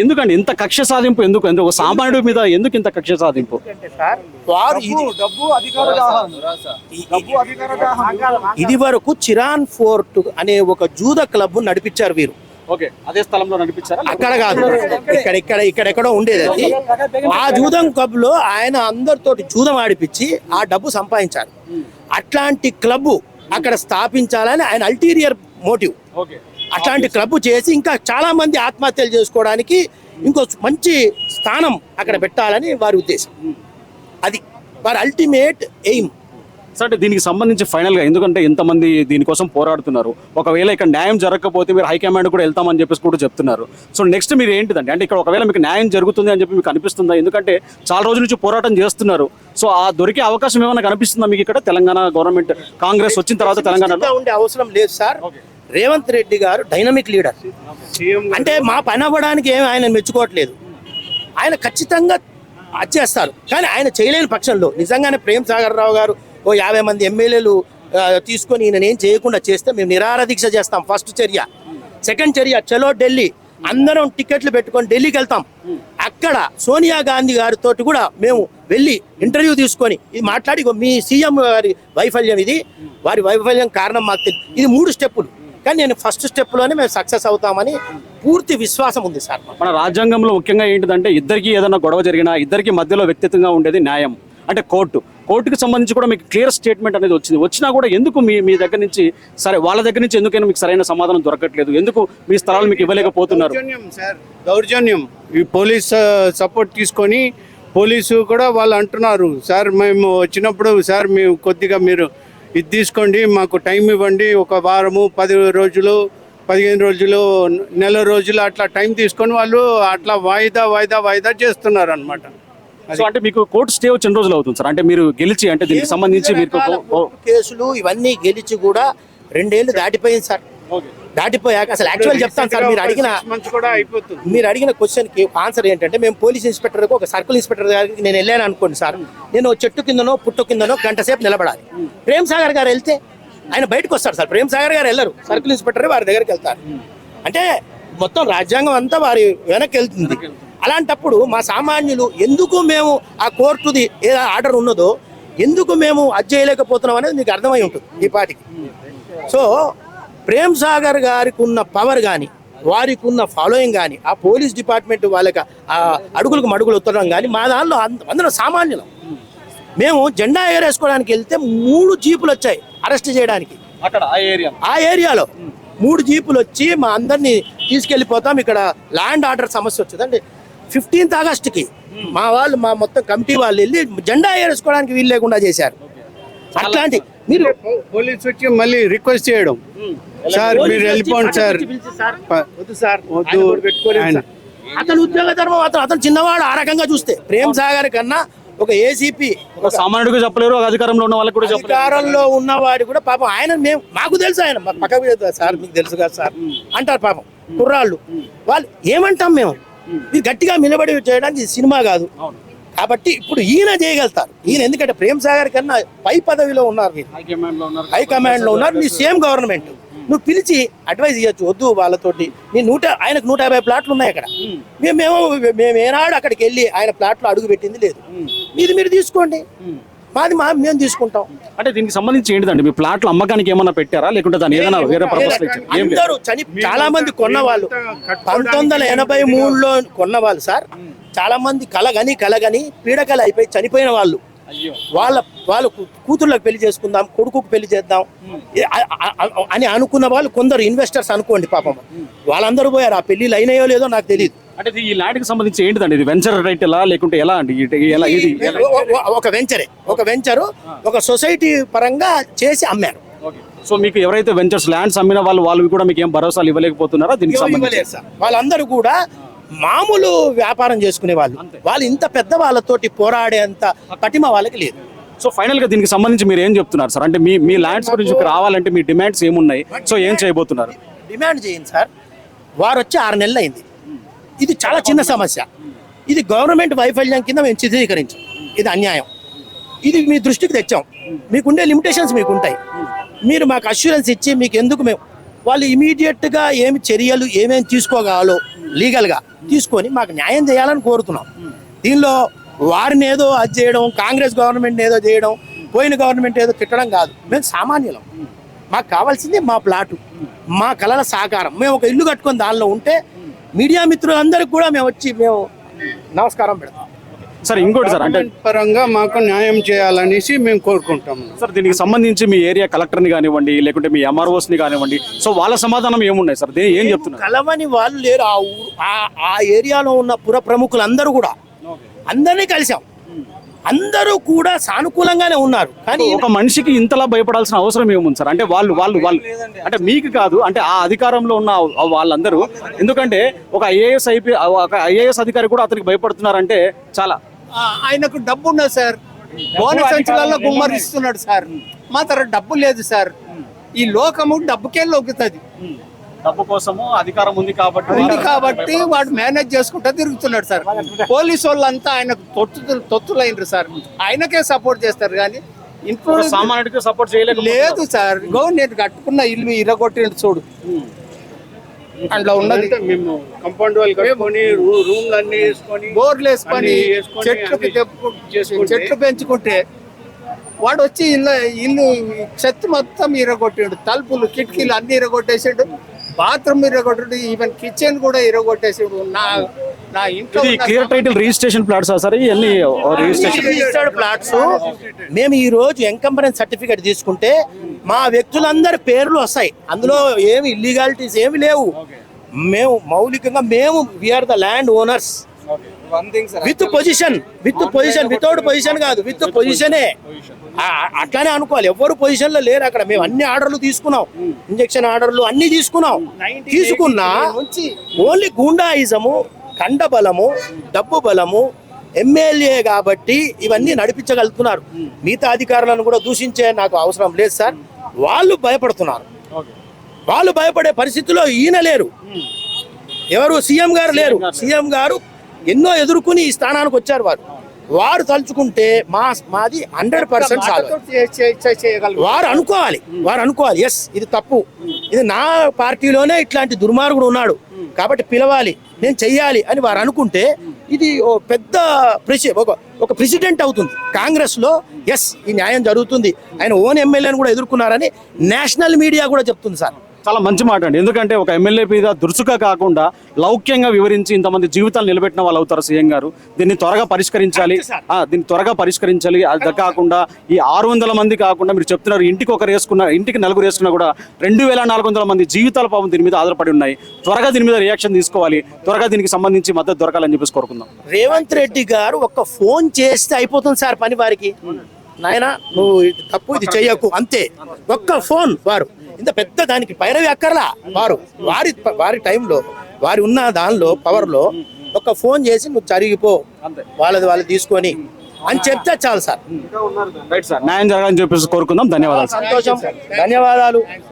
ఎందుకండి? ఇంత కక్ష సాధింపు ఎందుకు? ఎందుకు? ఒక సామాన్యుడి మీద ఎందుకు ఇంత కక్ష సాధింపు? వారు ఇది డబ్బు అధికార దాహం డబ్బు అధికార దాహం ఇది వరకు చిరాన్ ఫోర్ట్ అనే ఒక జూద క్లబ్ నడిపించారు వీరు. ఓకే అదే స్థలంలో నడిపించారా? అక్కడ కాదు. ఇక్కడ ఇక్కడ ఇక్కడెక్కడో ఉండేది అది. ఆ జూదం క్లబ్లో ఆయన అందరితోటి జూదం ఆడిపించి ఆ డబ్బు సంపాదించారు. అట్లాంటి క్లబ్ అక్కడ స్థాపించాలని ఆయన అల్టీరియర్ మోటివ్. ఓకే. అట్లాంటి క్లబ్ చేసి ఇంకా చాలా మంది ఆత్మహత్యలు చేసుకోవడానికి ఇంకో మంచి స్థానం అక్కడ పెట్టాలని వారి ఉద్దేశం. అది వారి అల్టిమేట్ ఎయిమ్ సో అంటే దీనికి సంబంధించి ఫైనల్గా ఎందుకంటే ఎంతమంది దీనికోసం పోరాడుతున్నారు. ఒకవేళ ఇక్కడ న్యాయం జరగకపోతే మీరు హైకమాండ్ కూడా వెళ్తామని చెప్పేసి కూడా చెప్తున్నారు. సో నెక్స్ట్ మీరు ఏంటిదండి? అంటే ఇక్కడ ఒకవేళ మీకు న్యాయం జరుగుతుంది అని చెప్పి మీకు అనిపిస్తుందా? ఎందుకంటే చాలా రోజుల నుంచి పోరాటం చేస్తున్నారు. సో ఆ దొరికే అవకాశం ఏమైనా కనిపిస్తుందా మీకు ఇక్కడ? తెలంగాణ గవర్నమెంట్ కాంగ్రెస్ వచ్చిన తర్వాత తెలంగాణలో? ఇంకా ఉండే అవసరం లేదు సార్ రేవంత్ రెడ్డి గారు డైనమిక్ లీడర్. అంటే మా పని అవ్వడానికి ఏమి ఆయన మెచ్చుకోవట్లేదు. ఆయన ఖచ్చితంగా అది చేస్తారు. కానీ ఆయన చేయలేని పక్షంలో నిజంగానే ప్రేమ్ సాగర్ రావు గారు ఓ యాభై మంది ఎమ్మెల్యేలు తీసుకొని ఈయన ఏం చేయకుండా చేస్తే మేము నిరాహార దీక్ష చేస్తాం ఫస్ట్ చర్య. సెకండ్ చర్య చలో ఢిల్లీ. అందరం టికెట్లు పెట్టుకొని ఢిల్లీకి వెళ్తాం. అక్కడ సోనియా గాంధీ గారితో కూడా మేము వెళ్ళి ఇంటర్వ్యూ తీసుకొని ఇది మాట్లాడి మీ సీఎం గారి వైఫల్యం ఇది. వారి వైఫల్యం కారణం మాకు తెలియదు ఇది మూడు స్టెప్పులు. కానీ నేను ఫస్ట్ స్టెప్లోనే మేము సక్సెస్ అవుతామని పూర్తి విశ్వాసం ఉంది సార్. మన రాజ్యాంగంలో ముఖ్యంగా ఏంటిదంటే ఇద్దరికి ఏదైనా గొడవ జరిగినా ఇద్దరికి మధ్యలో వ్యక్తిత్వంగా ఉండేది న్యాయం. అంటే కోర్టు. కోర్టుకి సంబంధించి కూడా మీకు క్లియర్ స్టేట్మెంట్ అనేది వచ్చింది. వచ్చినా కూడా ఎందుకు మీ మీ దగ్గర నుంచి సరే వాళ్ళ దగ్గర నుంచి ఎందుకైనా మీకు సరైన సమాధానం దొరకట్లేదు? ఎందుకు మీ స్థలాలు మీకు ఇవ్వలేకపోతున్నారు? దౌర్జన్యం ఈ పోలీస్ సపోర్ట్ తీసుకొని పోలీసు కూడా వాళ్ళు అంటున్నారు. సార్ మేము వచ్చినప్పుడు సార్ మేము కొద్దిగా మీరు ఇది తీసుకోండి మాకు టైం ఇవ్వండి ఒక వారము పది రోజులు పదిహేను రోజులు నెల రోజులు అట్లా టైం తీసుకొని వాళ్ళు అట్లా వాయిదా వాయిదా వాయిదా చేస్తున్నారు అనమాట సో అంటే మీకు కోర్టు స్టే వచ్చి ఎన్ని రోజులు అవుతుంది సార్? అంటే మీరు గెలిచి అంటే దీనికి సంబంధించి మీరు కేసులు ఇవన్నీ గెలిచి కూడా రెండేళ్ళు దాటిపోయింది సార్. దాటిపోయాక అసలు యాక్చువల్ చెప్తాను సార్ మీరు అడిగిన మంచి కూడా అయిపోతుంది. మీరు అడిగిన క్వశ్చన్కి ఆన్సర్ ఏంటంటే మేము పోలీస్ ఇన్స్పెక్టర్ ఒక సర్కిల్ ఇన్స్పెక్టర్ గారికి నేను వెళ్ళాను అనుకోండి సార్ నేను చెట్టు కిందనో పుట్టు కిందనో గంట సేపు నిలబడాలి. ప్రేమ్ సాగర్ గారు వెళ్తే ఆయన బయటకు వస్తారు సార్. ప్రేమ్ సాగర్ గారు వెళ్ళరు. సర్కిల్ ఇన్స్పెక్టర్ వారి దగ్గరికి వెళ్తారు. అంటే మొత్తం రాజ్యాంగం అంతా వారి వెనక్కి వెళ్తుంది. అలాంటప్పుడు మా సామాన్యులు ఎందుకు మేము ఆ కోర్టుది ఏ ఆర్డర్ ఉన్నదో ఎందుకు మేము అది చేయలేకపోతున్నాం అనేది మీకు అర్థమై ఉంటుంది ఈ పాటికి. సో ప్రేమ్ సాగర్ గారికి ఉన్న పవర్ కానీ వారికి ఉన్న ఫాలోయింగ్ కానీ ఆ పోలీస్ డిపార్ట్మెంట్ వాళ్ళకి ఆ అడుగులకు మడుగులు ఉత్తరం కానీ మా దానిలో అంద- అందరం సామాన్యులం. మేము జెండా ఎగరేసుకోవడానికి వెళ్తే మూడు జీపులు వచ్చాయి అరెస్ట్ చేయడానికి. అక్కడ ఆ ఏరియా. ఆ ఏరియాలో మూడు జీపులు వచ్చి మా అందరినీ తీసుకెళ్ళిపోతాం. ఇక్కడ ల్యాండ్ ఆర్డర్ సమస్య వచ్చిందండి. ఫిఫ్టీన్త్ ఆగస్ట్కి మా వాళ్ళు మా మొత్తం కమిటీ వాళ్ళు వెళ్ళి జెండా ఎగరేసుకోవడానికి వీలు లేకుండా చేశారు. అట్లాంటి మీరు పోలీస్ వచ్చి మళ్ళీ రిక్వెస్ట్ చేయడం. సార్ మీరు వెళ్ళిపోండి సార్. వద్దు సార్ వద్దు. అతను ఉద్యోగ ధర్మం అతను అతను చిన్నవాడు ఆ రకంగా చూస్తే. ప్రేమ్ సాగర్ కన్నా ఒక ఏసీపీ ఒక సామాన్యుడిగా చెప్పలేరు ఒక అధికారంలో ఉన్న వాళ్ళకి కూడా చెప్పలేరు. అధికారంలో ఉన్నవాడు కూడా పాపం ఆయన మేము మాకు తెలుసు ఆయన మాకు పక్కకు సార్ మీకు తెలుసు కదా సార్. అంటారు పాపం. కుర్రాళ్ళు. వాళ్ళు ఏమంటాం మేము? ఇది గట్టిగా నిలబడి చేయడానికి ఇది సినిమా కాదు. కాబట్టి ఇప్పుడు ఈయన చేయగలుగుతారు. ఈయన ఎందుకంటే ప్రేమ్ సాగర్ కన్నా పై పదవిలో ఉన్నారు మీరు. హైకమాండ్లో ఉన్నారు. హైకమాండ్లో ఉన్నారు. నీ సేమ్ గవర్నమెంట్. నువ్వు పిలిచి అడ్వైజ్ ఇవ్వచ్చు వద్దు వాళ్ళతోటి. నీ నూట ఆయనకు నూట యాభై ప్లాట్లు ఉన్నాయి అక్కడ. మేము. మేము ఏనాడు అక్కడికి వెళ్ళి ఆయన ప్లాట్లో అడుగు పెట్టింది లేదు. మీది మీరు తీసుకోండి. మాది మా మేము తీసుకుంటాం. అంటే దీనికి సంబంధించి ఏంటిదండి? మీ ప్లాట్లు అమ్మకానికి ఏమన్నా పెట్టారా? లేకుంటే దాని ఏదైనా వేరే పర్పస్ అందరూ చని చాలా మంది కొన్నవాళ్ళు. పంతొమ్మిది వందల ఎనభై మూడులో కొన్నవాళ్ళు సార్. చాలా మంది కలగని కలగని పీడకలు అయిపోయి చనిపోయిన వాళ్ళు. వాళ్ళ వాళ్ళ కూతుర్లకు పెళ్ళి చేసుకుందాం కొడుకుకు పెళ్ళి చేద్దాం. అని అనుకున్న వాళ్ళు కొందరు ఇన్వెస్టర్స్ అనుకోండి పాపం. వాళ్ళందరూ పోయారు. ఆ పెళ్ళిళ్ళు అయినాయో లేదో నాకు తెలియదు అంటే ఈ ల్యాండ్కి సంబంధించి ఏంటిదండి ఇది? వెంచర్ రైట్ ఎలా లేకుంటే ఎలా అండి? ఎలా ఇది ఒక వెంచరే ఒక వెంచరు ఒక సొసైటీ పరంగా చేసి అమ్మారు. సో మీకు ఎవరైతే వెంచర్స్ ల్యాండ్స్ అమ్మిన వాళ్ళు వాళ్ళు కూడా మీకు ఏం భరోసాలు ఇవ్వలేకపోతున్నారా? దీనికి సంబంధించి. వాళ్ళందరూ కూడా మామూలు వ్యాపారం చేసుకునే వాళ్ళు. వాళ్ళు ఇంత పెద్ద వాళ్ళతోటి పోరాడేంత పటిమ వాళ్ళకి లేదు. సో ఫైనల్గా దీనికి సంబంధించి మీరు ఏం చెప్తున్నారు సార్ అంటే మీ మీ ల్యాండ్స్ గురించి రావాలంటే మీ డిమాండ్స్ ఏమున్నాయి? సో ఏం చేయబోతున్నారు? డిమాండ్ చేయండి సార్ వారు వచ్చి ఆరు నెలలు అయింది. ఇది చాలా చిన్న సమస్య. ఇది గవర్నమెంట్ వైఫల్యం కింద మేము చిత్రీకరించాం. ఇది అన్యాయం. ఇది మీ దృష్టికి తెచ్చాం. మీకుండే లిమిటేషన్స్ మీకు ఉంటాయి మీరు మాకు అష్యూరెన్స్ ఇచ్చి మీకు ఎందుకు మేము వాళ్ళు ఇమీడియట్గా ఏమి చర్యలు ఏమేమి తీసుకోగలో లీగల్గా తీసుకొని మాకు న్యాయం చేయాలని కోరుతున్నాం. దీనిలో వారిని ఏదో అది చేయడం కాంగ్రెస్ గవర్నమెంట్ ఏదో చేయడం పోయిన గవర్నమెంట్ ఏదో తిట్టడం కాదు. మేము సామాన్యులం. మాకు కావాల్సింది మా ప్లాటు మా కళల సహకారం మేము ఒక ఇల్లు కట్టుకొని దానిలో ఉంటే మీడియా మిత్రులందరికీ కూడా మేము వచ్చి మేము నమస్కారం పెడతాం. సార్ ఇంకోటి సార్ అంటే పరంగా మాకు న్యాయం చేయాలనేసి మేము కోరుకుంటాము సార్ దీనికి సంబంధించి మీ ఏరియా కలెక్టర్ని కానివ్వండి లేకుంటే మీ ఎంఆర్ఓస్ని కానివ్వండి సో వాళ్ళ సమాధానం ఏమున్నాయి సార్? దీని ఏం చెప్తున్నారు? కలవని వాళ్ళు లేరు. ఆ ఊరు ఆ- ఆ ఏరియాలో ఉన్న పుర ప్రముఖులందరూ కూడా అందరినీ కలిసాం అందరూ కూడా సానుకూలంగానే ఉన్నారు. కానీ ఒక మనిషికి ఇంతలా భయపడాల్సిన అవసరం ఏముంది సార్? అంటే వాళ్ళు వాళ్ళు వాళ్ళు అంటే మీకు కాదు అంటే ఆ అధికారంలో ఉన్న వాళ్ళందరూ ఎందుకంటే ఒక ఐఏఎస్ ఐపీ ఒక ఐఏఎస్ అధికారి కూడా అతనికి భయపడుతున్నారంటే చాలా ఆయనకు డబ్బు ఉన్నది సార్. బోనస్ సంచులలో గుమ్మరిస్తున్నాడు సార్. మా దగ్గర డబ్బు లేదు సార్. ఈ లోకము డబ్బుకే లొక్కుతుంది డబ్బు కోసము అధికారం ఉంది కాబట్టి ఉంది కాబట్టి వాడు మేనేజ్ చేసుకుంటా తిరుగుతున్నాడు సార్. పోలీసు వాళ్ళంతా ఆయనకు తొత్తు తొత్తులైనరు సార్. ఆయనకే సపోర్ట్ చేస్తారు కానీ ఇంట్లో సామాన్యుడికి సపోర్ట్ చేయలేదు లేదు సార్. నేను కట్టుకున్న ఇల్లు ఇరగొట్టిండు చూడు. అందులో ఉన్నది. అంటే మేము కంపౌండ్ వాళ్ళు కట్టుకొని రూ- రూమ్లు అన్ని వేసుకొని బోర్లు వేసుకొని చెట్లకి చేసుకుంటే- చెట్లు పెంచుకుంటే వాడు వచ్చి ఇల్లు ఇల్లు చెత్త మొత్తం ఇరగొట్టాడు. తలుపులు కిటికీలు అన్ని ఇరగొట్టేసాడు. బాత్రూమ్ ఇరగొట్టాడు. ఈవెన్ కిచెన్ కూడా ఇరగొట్టేసాడు. నా నా ఇంట్లో ఇది clear title registration plots sir? ఇవన్నీ రిజిస్ట్రేషన్ రిజిస్టర్డ్ ప్లాట్స్ మేము ఈ రోజు ఎంకంపరెన్స్ సర్టిఫికేట్ తీసుకుంటే మా వ్యక్తులందరి పేర్లు వస్తాయి. అందులో ఏమి ఇల్లీగాలిటీస్ ఏమి లేవు. మేము మౌలికంగా మేము we are the land owners with position with position without position కాదు విత్ పొజిషనే అట్లానే అనుకోవాలి. ఎవరు పొజిషన్లో లేరు అక్కడ. మేము అన్ని ఆర్డర్లు తీసుకున్నాం. ఇంజక్షన్ ఆర్డర్లు అన్ని తీసుకున్నాం. తీసుకున్నా ఓన్లీ గూండాయిజము కండ బలము డబ్బు బలము ఎమ్మెల్యే కాబట్టి ఇవన్నీ నడిపించగలుగుతున్నారు. మిగతా అధికారులను కూడా దూషించే నాకు అవసరం లేదు సార్. వాళ్ళు భయపడుతున్నారు. వాళ్ళు భయపడే పరిస్థితిలో ఈయన లేరు. ఎవరు? సీఎం గారు లేరు. సీఎం గారు ఎన్నో ఎదుర్కొని ఈ స్థానానికి వచ్చారు వారు. వారు తలుచుకుంటే మా మాది హండ్రెడ్ పర్సెంట్ వారు అనుకోవాలి. వారు అనుకోవాలి. ఎస్ ఇది తప్పు. ఇది నా పార్టీలోనే ఇట్లాంటి దుర్మార్గుడు ఉన్నాడు. కాబట్టి పిలవాలి నేను చెయ్యాలి అని వారు అనుకుంటే ఇది ఓ పెద్ద ప్రెసి ఒక ఒక ప్రెసిడెంట్ అవుతుంది. కాంగ్రెస్లో ఎస్ ఈ న్యాయం జరుగుతుంది. ఆయన ఓన్ ఎమ్మెల్యేని కూడా ఎదుర్కొన్నారని నేషనల్ మీడియా కూడా చెప్తుంది సార్. చాలా మంచి మాట అండి. ఎందుకంటే ఒక ఎమ్మెల్యే మీద దురుసుగా కాకుండా లౌక్యంగా వివరించి ఇంతమంది జీవితాలు నిలబెట్టిన వాళ్ళు అవుతారు సీఎం గారు. దీన్ని త్వరగా పరిష్కరించాలి. దీన్ని త్వరగా పరిష్కరించాలి. అది కాకుండా ఈ ఆరు వందల మంది కాకుండా మీరు చెప్తున్నారు ఇంటికి ఒకరు వేసుకున్న ఇంటికి నలుగురు వేసుకున్నా కూడా రెండు వేల నాలుగు వందల మంది జీవితాల పాపం దీని మీద ఆధారపడి ఉన్నాయి. త్వరగా దీని మీద రియాక్షన్ తీసుకోవాలి. త్వరగా దీనికి సంబంధించి మద్దతు దొరకాలని చెప్పేసి కోరుకుందాం. రేవంత్ రెడ్డి గారు ఒక్క ఫోన్ చేస్తే అయిపోతుంది సార్ పని వారికి. నాయన నువ్వు తప్పు ఇది చెయ్యకు. అంతే. ఒక్క ఫోన్ వారు. ఇంత పెద్ద దానికి పైరవి అక్కర్లా? వారు వారి వారి టైంలో వారి ఉన్న దానిలో పవర్లో ఒక్క ఫోన్ చేసి నువ్వు చరిగిపో వాళ్ళది వాళ్ళు తీసుకొని అని చెప్తే చాలు సార్. Right sir. న్యాయం జరగాలని చెప్పేసి కోరుకుందాం. ధన్యవాదాలు సంతోషం. ధన్యవాదాలు.